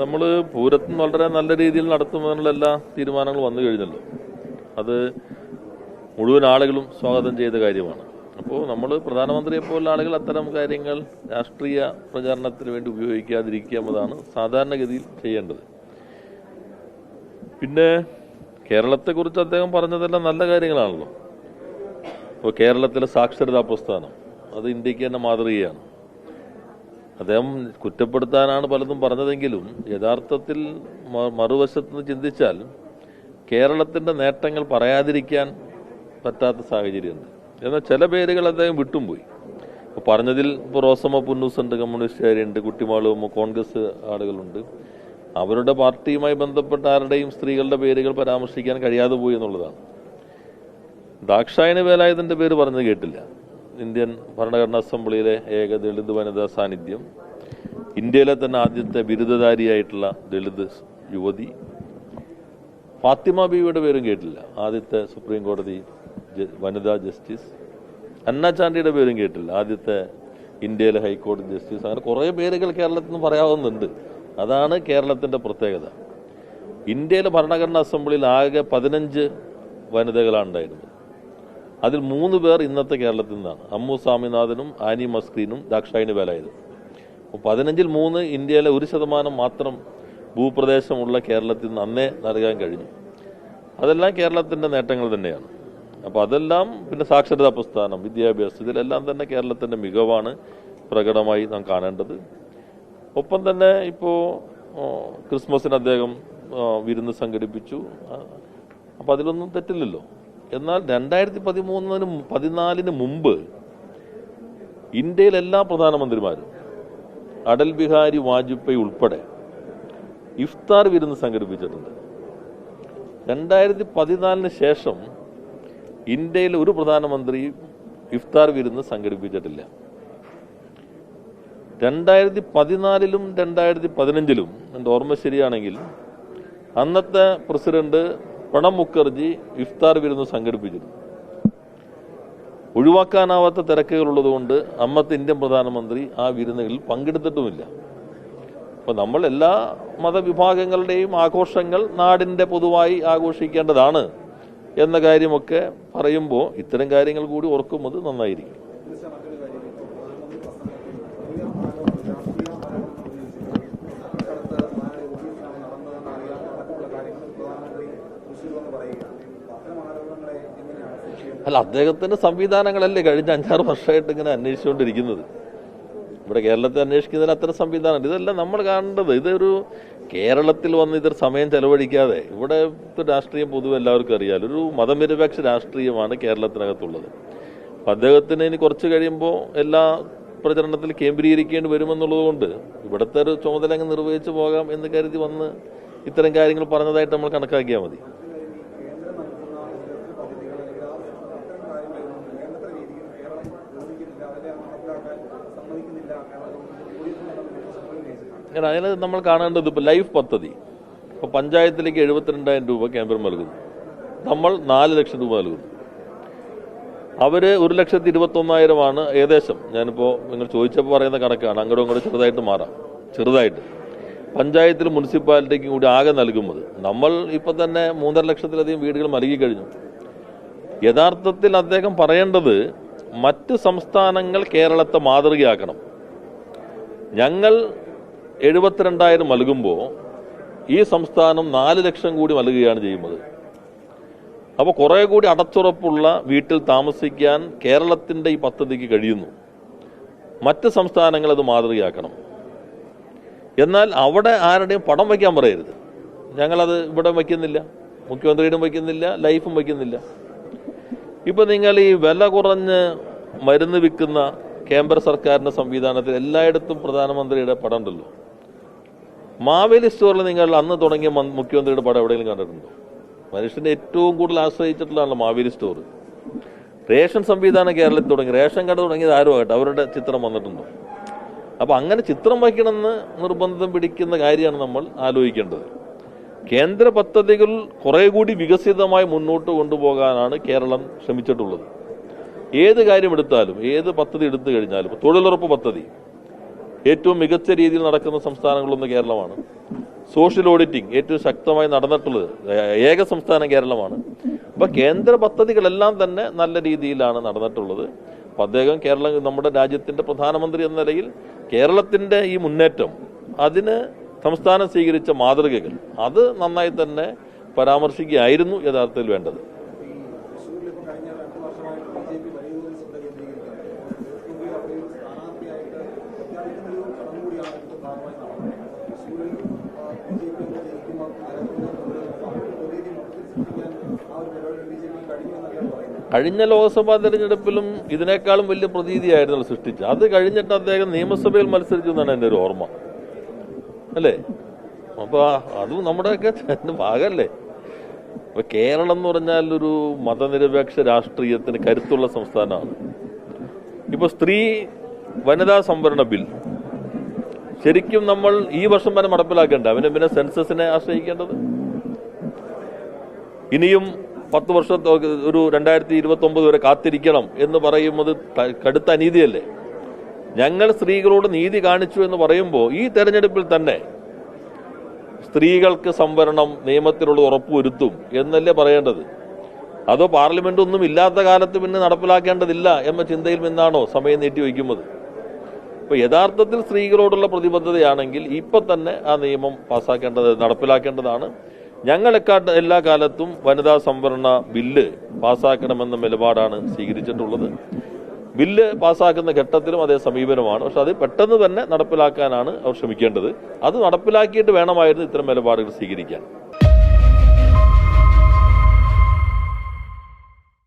നമ്മൾ പൂരത്തിന് വളരെ നല്ല രീതിയിൽ നടത്തുന്നതിനുള്ള എല്ലാ തീരുമാനങ്ങളും വന്നു കഴിഞ്ഞല്ലോ. അത് മുഴുവൻ ആളുകളും സ്വാഗതം ചെയ്ത കാര്യമാണ്. അപ്പോൾ നമ്മൾ പ്രധാനമന്ത്രിയെ പോലുള്ള ആളുകൾ അത്തരം കാര്യങ്ങൾ രാഷ്ട്രീയ പ്രചാരണത്തിന് വേണ്ടി ഉപയോഗിക്കാതിരിക്കുക എന്നതാണ് സാധാരണഗതിയിൽ ചെയ്യേണ്ടത്. പിന്നെ കേരളത്തെക്കുറിച്ച് അദ്ദേഹം പറഞ്ഞതെല്ലാം നല്ല കാര്യങ്ങളാണല്ലോ. ഇപ്പോൾ കേരളത്തിലെ സാക്ഷരതാ പ്രസ്ഥാനം അത് ഇന്ത്യയ്ക്ക് തന്നെ മാതൃകയാണ്. അദ്ദേഹം കുറ്റപ്പെടുത്താനാണ് പലതും പറഞ്ഞതെങ്കിലും യഥാർത്ഥത്തിൽ മറുവശത്ത് നിന്ന് ചിന്തിച്ചാൽ കേരളത്തിന്റെ നേട്ടങ്ങൾ പറയാതിരിക്കാൻ പറ്റാത്ത സാഹചര്യമുണ്ട്. എന്നാൽ ചില പേരുകൾ അദ്ദേഹം വിട്ടും പോയി. ഇപ്പോൾ പറഞ്ഞതിൽ ഇപ്പോൾ റോസമ്മ പുന്നൂസ് ഉണ്ട് കമ്മ്യൂണിസ്റ്റുകാരുണ്ട് കുട്ടിമാളും കോൺഗ്രസ് ആളുകളുണ്ട്. അവരുടെ പാർട്ടിയുമായി ബന്ധപ്പെട്ട ആരുടെയും സ്ത്രീകളുടെ പേരുകൾ പരാമർശിക്കാൻ കഴിയാതെ പോയി എന്നുള്ളതാണ്. ദാക്ഷായണി വേലായുധന്റെ പേര് പറഞ്ഞത് കേട്ടില്ല. ഇന്ത്യൻ ഭരണഘടനാ അസംബ്ലിയിലെ ഏക ദളിത് വനിതാ സാന്നിധ്യം. ഇന്ത്യയിലെ തന്നെ ആദ്യത്തെ ബിരുദധാരിയായിട്ടുള്ള ദളിത് യുവതി. ഫാത്തിമ ബീവിയുടെ പേരും കേട്ടില്ല. ആദ്യത്തെ സുപ്രീം കോടതി വനിതാ ജസ്റ്റിസ്. അന്ന ചാണ്ടിയുടെ പേരും കേട്ടില്ല. ആദ്യത്തെ ഇന്ത്യയിലെ ഹൈക്കോടതി ജസ്റ്റിസ്. അങ്ങനെ കുറേ പേരുകൾ കേരളത്തിൽ നിന്ന് പറയാവുന്നുണ്ട്. അതാണ് കേരളത്തിന്റെ പ്രത്യേകത. ഇന്ത്യയിലെ ഭരണഘടനാ അസംബ്ലിയിൽ ആകെ പതിനഞ്ച് വനിതകളാണ് ഉണ്ടായിരുന്നത്. അതിൽ മൂന്ന് പേർ ഇന്നത്തെ കേരളത്തിൽ നിന്നാണ്. അമ്മു സ്വാമിനാഥനും ആനി മസ്ക്രീനും ദാക്ഷായണി വേലായതും അപ്പോൾ പതിനഞ്ചിൽ മൂന്ന് ഇന്ത്യയിലെ ഒരു ശതമാനം മാത്രം ഭൂപ്രദേശമുള്ള കേരളത്തിൽ നിന്ന് അന്നേ നൽകാൻ കഴിഞ്ഞു. അതെല്ലാം കേരളത്തിന്റെ നേട്ടങ്ങൾ തന്നെയാണ്. അപ്പോൾ അതെല്ലാം പിന്നെ സാക്ഷരതാ പ്രസ്ഥാനം വിദ്യാഭ്യാസം ഇതിലെല്ലാം തന്നെ കേരളത്തിന്റെ മികവാണ് പ്രകടമായി നാം കാണേണ്ടത്. ഒപ്പം തന്നെ ഇപ്പോൾ ക്രിസ്മസിന് അദ്ദേഹം വിരുന്ന് സംഘടിപ്പിച്ചു. അപ്പോൾ അതിലൊന്നും തെറ്റില്ലല്ലോ. എന്നാൽ രണ്ടായിരത്തി പതിമൂന്നിന് പതിനാലിന് മുമ്പ് ഇന്ത്യയിലെ എല്ലാ പ്രധാനമന്ത്രിമാരും അടൽ ബിഹാരി വാജ്പേയി ഉൾപ്പെടെ ഇഫ്താർ വിരുന്ന് സംഘടിപ്പിച്ചിട്ടുണ്ട്. രണ്ടായിരത്തി പതിനാലിന് ശേഷം ഇന്ത്യയിൽ ഒരു പ്രധാനമന്ത്രി ഇഫ്താർ വിരുന്ന് സംഘടിപ്പിച്ചിട്ടില്ല. രണ്ടായിരത്തി പതിനാലിലും രണ്ടായിരത്തി പതിനഞ്ചിലും എന്റെ ഓർമ്മ ശരിയാണെങ്കിൽ അന്നത്തെ പ്രസിഡന്റ് പ്രണബ് മുഖർജി ഇഫ്താർ വിരുന്ന് സംഘടിപ്പിച്ചിരുന്നു. ഒഴിവാക്കാനാവാത്ത തിരക്കുകളുള്ളതുകൊണ്ട് അമ്മത്തെ ഇന്ത്യൻ പ്രധാനമന്ത്രി ആ വിരുന്നുകളിൽ പങ്കെടുത്തിട്ടുമില്ല. അപ്പോൾ നമ്മൾ എല്ലാ മതവിഭാഗങ്ങളുടെയും ആഘോഷങ്ങൾ നാടിന്റെ പൊതുവായി ആഘോഷിക്കേണ്ടതാണ് എന്ന കാര്യമൊക്കെ പറയുമ്പോൾ ഇത്തരം കാര്യങ്ങൾ കൂടി ഓർക്കുന്നത് നന്നായിരിക്കും. അല്ല അദ്ദേഹത്തിന്റെ സംവിധാനങ്ങളല്ലേ കഴിഞ്ഞ അഞ്ചാറ് വർഷമായിട്ട് ഇങ്ങനെ അന്വേഷിച്ചുകൊണ്ടിരിക്കുന്നത്. ഇവിടെ കേരളത്തിൽ അന്വേഷിക്കുന്നതിൽ അത്തരം സംവിധാനം ഇതെല്ലാം നമ്മൾ കാണേണ്ടത്. ഇതൊരു കേരളത്തിൽ വന്ന് ഇതൊരു സമയം ചെലവഴിക്കാതെ. ഇവിടെ രാഷ്ട്രീയം പൊതുവെ എല്ലാവർക്കും അറിയാലോ. ഒരു മതനിരപേക്ഷ രാഷ്ട്രീയമാണ് കേരളത്തിനകത്തുള്ളത്. അപ്പൊ അദ്ദേഹത്തിന് ഇനി കുറച്ച് കഴിയുമ്പോൾ എല്ലാ പ്രചരണത്തിൽ കേന്ദ്രീകരിക്കേണ്ടി വരുമെന്നുള്ളതുകൊണ്ട് ഇവിടുത്തെ ഒരു ചുമതല അങ്ങ് നിർവഹിച്ചു പോകാം എന്ന് കരുതി വന്ന് ഇത്തരം കാര്യങ്ങൾ പറഞ്ഞതായിട്ട് നമ്മൾ കണക്കാക്കിയാൽ മതി. അതിന് നമ്മൾ കാണേണ്ടത് ഇപ്പോൾ ലൈഫ് പദ്ധതി. ഇപ്പോൾ പഞ്ചായത്തിലേക്ക് എഴുപത്തിരണ്ടായിരം രൂപ കേന്ദ്രം നൽകുന്നു. നമ്മൾ നാല് ലക്ഷം രൂപ നൽകുന്നു. അവർ ഒരു ലക്ഷത്തി ഇരുപത്തൊന്നായിരമാണ് ഏകദേശം. ഞാനിപ്പോൾ നിങ്ങൾ ചോദിച്ചപ്പോൾ പറയുന്ന കണക്കാണ്. അങ്ങോട്ടും ഇങ്ങോട്ടും ചെറുതായിട്ട് മാറാം. ചെറുതായിട്ട്. പഞ്ചായത്തിൽ മുനിസിപ്പാലിറ്റിക്കും കൂടി ആകെ നൽകുന്നത്. നമ്മൾ ഇപ്പം തന്നെ മൂന്നര ലക്ഷത്തിലധികം വീടുകൾ നൽകി കഴിഞ്ഞു യഥാർത്ഥത്തിൽ അദ്ദേഹം പറയേണ്ടത് മറ്റ് സംസ്ഥാനങ്ങൾ കേരളത്തെ മാതൃകയാക്കണം. ഞങ്ങൾ എഴുപത്തിരണ്ടായിരം നൽകുമ്പോൾ ഈ സംസ്ഥാനം നാല് ലക്ഷം കൂടി നൽകുകയാണ് ചെയ്യുന്നത്. അപ്പോൾ കുറേ കൂടി അടച്ചുറപ്പുള്ള വീട്ടിൽ താമസിക്കാൻ കേരളത്തിന്റെ ഈ പദ്ധതിക്ക് കഴിയുന്നു. മറ്റ് സംസ്ഥാനങ്ങൾ അത് മാതൃകയാക്കണം. എന്നാൽ അവിടെ ആരുടെയും പടം വയ്ക്കാൻ പറയരുത്. ഞങ്ങളത് ഇവിടെ വയ്ക്കുന്നില്ല മുഖ്യമന്ത്രിയുടെ വയ്ക്കുന്നില്ല ലൈഫും വയ്ക്കുന്നില്ല. ഇപ്പം നിങ്ങൾ ഈ വില കുറഞ്ഞ് മരുന്ന് വിൽക്കുന്ന കേന്ദ്ര സർക്കാരിന്റെ സംവിധാനത്തിൽ എല്ലായിടത്തും പ്രധാനമന്ത്രിയുടെ പടം ഉണ്ടല്ലോ. മാവേലി സ്റ്റോറിൽ നിങ്ങൾ അന്ന് തുടങ്ങിയ മുഖ്യമന്ത്രിയുടെ പടം എവിടെയെങ്കിലും കണ്ടിട്ടുണ്ടോ? മനുഷ്യന്റെ ഏറ്റവും കൂടുതൽ ആശ്രയിച്ചിട്ടുള്ളതാണ് മാവേലി സ്റ്റോർ റേഷൻ സംവിധാനം കേരളത്തിൽ തുടങ്ങി റേഷൻ കട തുടങ്ങിയത് ആരുമായിട്ട് അവരുടെ ചിത്രം വന്നിട്ടുണ്ടോ? അപ്പൊ അങ്ങനെ ചിത്രം വയ്ക്കണമെന്ന് നിർബന്ധം പിടിക്കുന്ന കാര്യമാണ് നമ്മൾ ആലോചിക്കേണ്ടത്. കേന്ദ്ര പദ്ധതികൾ കുറേ കൂടി വികസിതമായി മുന്നോട്ട് കൊണ്ടുപോകാനാണ് കേരളം ശ്രമിച്ചിട്ടുള്ളത്. ഏത് കാര്യം എടുത്താലും ഏത് പദ്ധതി എടുത്തു കഴിഞ്ഞാലും തൊഴിലുറപ്പ് പദ്ധതി ഏറ്റവും മികച്ച രീതിയിൽ നടക്കുന്ന സംസ്ഥാനങ്ങളൊന്ന് കേരളമാണ്. സോഷ്യൽ ഓഡിറ്റിംഗ് ഏറ്റവും ശക്തമായി നടന്നിട്ടുള്ളത് ഏക സംസ്ഥാനം കേരളമാണ്. അപ്പൊ കേന്ദ്ര പദ്ധതികളെല്ലാം തന്നെ നല്ല രീതിയിലാണ് നടന്നിട്ടുള്ളത്. അപ്പൊ അദ്ദേഹം കേരളം നമ്മുടെ രാജ്യത്തിന്റെ പ്രധാനമന്ത്രി എന്ന നിലയിൽ കേരളത്തിന്റെ ഈ മുന്നേറ്റം അതിന് സംസ്ഥാനം സ്വീകരിച്ച മാതൃകകൾ അത് നന്നായി തന്നെ പരാമർശിക്കുകയായിരുന്നു യഥാർത്ഥത്തിൽ വേണ്ടത്. കഴിഞ്ഞ ലോക്സഭാ തെരഞ്ഞെടുപ്പിലും ഇതിനേക്കാളും വലിയ പ്രതീതിയായിരുന്നു സൃഷ്ടിച്ചത് അത് കഴിഞ്ഞിട്ട് അദ്ദേഹം നിയമസഭയിൽ മത്സരിച്ചു എന്നാണ് എന്റെ ഒരു ഓർമ്മ. അല്ലേ? അപ്പോൾ അതും നമ്മുടെയൊക്കെ ഭാഗമല്ലേ അപ്പൊ കേരളം എന്ന് പറഞ്ഞാൽ ഒരു മതനിരപേക്ഷ രാഷ്ട്രീയത്തിന് കരുത്തുള്ള സംസ്ഥാനമാണ്. ഇപ്പൊ സ്ത്രീ വനിതാ സംവരണ ബിൽ. ശരിക്കും നമ്മൾ ഈ വർഷം തന്നെ നടപ്പിലാക്കേണ്ട അവന് പിന്നെ സെൻസസിനെ ആശ്രയിക്കേണ്ടത്? ഇനിയും പത്ത് വർഷത്തെ ഒരു രണ്ടായിരത്തി ഇരുപത്തി ഒമ്പത് വരെ കാത്തിരിക്കണം എന്ന് പറയുന്നത് കടുത്ത അനീതിയല്ലേ? ഞങ്ങൾ സ്ത്രീകളോട് നീതി കാണിച്ചു എന്ന് പറയുമ്പോൾ ഈ തെരഞ്ഞെടുപ്പിൽ തന്നെ സ്ത്രീകൾക്ക് സംവരണം നിയമത്തിലുള്ള ഉറപ്പുവരുത്തും എന്നല്ലേ പറയേണ്ടത്? അതോ പാർലമെന്റ് ഒന്നും ഇല്ലാത്ത കാലത്ത് പിന്നെ നടപ്പിലാക്കേണ്ടതില്ല എന്ന ചിന്തയിൽ നിന്നാണോ സമയം നീട്ടി വയ്ക്കുന്നത് ഇപ്പൊ യഥാർത്ഥത്തിൽ സ്ത്രീകളോടുള്ള പ്രതിബദ്ധതയാണെങ്കിൽ ഇപ്പൊ തന്നെ ആ നിയമം പാസ്സാക്കേണ്ടത് നടപ്പിലാക്കേണ്ടതാണ്. ഞങ്ങൾ എല്ലാ കാലത്തും വനിതാ സംവരണ ബില്ല് പാസ്സാക്കണമെന്ന നിലപാടാണ് സ്വീകരിച്ചിട്ടുള്ളത്. ബില്ല് പാസ്സാക്കുന്ന ഘട്ടത്തിലും അതേ സമീപനമാണ്. പക്ഷെ അത് പെട്ടെന്ന് തന്നെ നടപ്പിലാക്കാനാണ് അവർ ശ്രമിക്കേണ്ടത്. അത് നടപ്പിലാക്കിയിട്ട് വേണമായിരുന്നു ഇത്തരം നിലപാടുകൾ സ്വീകരിക്കാൻ.